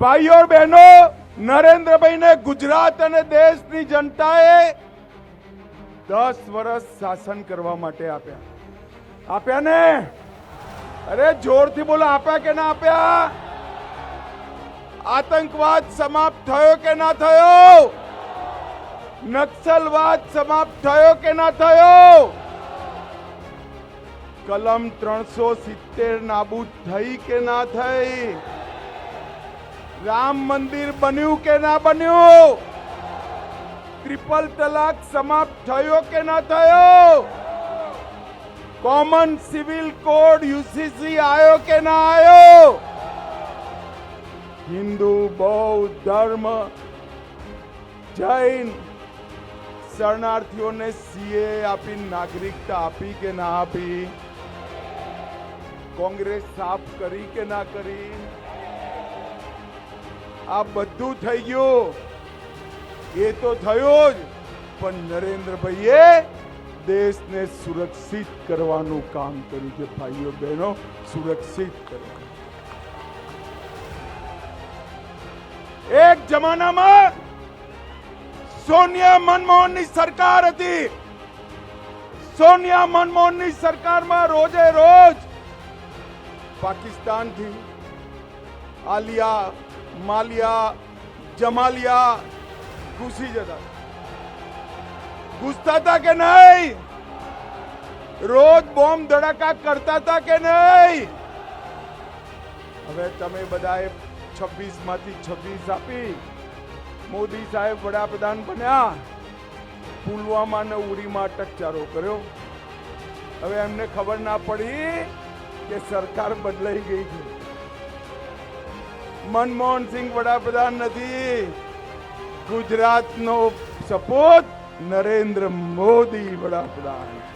ભાઈઓ, બહેનો, નરેન્દ્રભાઈને ગુજરાત અને દેશની જનતાએ દસ વર્ષ શાસન કરવા માટે આપ્યા. આપ્યા ને? અરે, જોરથી બોલો, આપ્યા કે ના આપ્યા? આતંકવાદ સમાપ્ત થયો કે ના થયો? નક્સલવાદ સમાપ્ત થયો કે ના થયો? કલમ ત્રણસો સિત્તેર નાબૂદ થઈ કે ના થઈ? રામ મંદિર બન્યું કે ના બન્યું? ટ્રિપલ તલાક સમાપ્ત થયો કે ના થયો? કોમન સિવિલ કોડ યુસીસી આવ્યો કે ના આવ્યો? હિન્દુ, બૌદ્ધ, ધર્મ, જૈન શરણાર્થીઓને સીએ આપી, નાગરિકતા આપી કે ના આપી? કોંગ્રેસ સાફ કરી કે ના કરી? આ બધું થઈ ગયું. એ તો થયું જ. પણ નરેન્દ્રભાઈએ દેશને સુરક્ષિત કરવાનું કામ કર્યું છે, ભાઈઓ બહેનો, સુરક્ષિત કરવાનું. એક જમાનામાં સોનિયા મનમોહનની સરકાર હતી. સોનિયા મનમોહનની સરકારમાં રોજે રોજ પાકિસ્તાનથી આલિયા માલિયા, જમાલિયા ઘૂસી જતા. ઘૂસતા હતા કે નહીં? રોજ બોમ્બ ધડાકા કરતા હતા કે નહીં? હવે તમે બધાએ છવ્વીસમાંથી છવ્વીસ આપી મોદી સાહેબ વડાપ્રધાન બન્યા. પુલવામા ને ઉરીમાં અટકચારો કર્યો. હવે એમને ખબર ના પડી કે સરકાર બદલાઈ ગઈ છે. મનમોહન સિંહ વડાપ્રધાન નથી. ગુજરાતનો સપોત નરેન્દ્ર મોદી વડાપ્રધાન છે.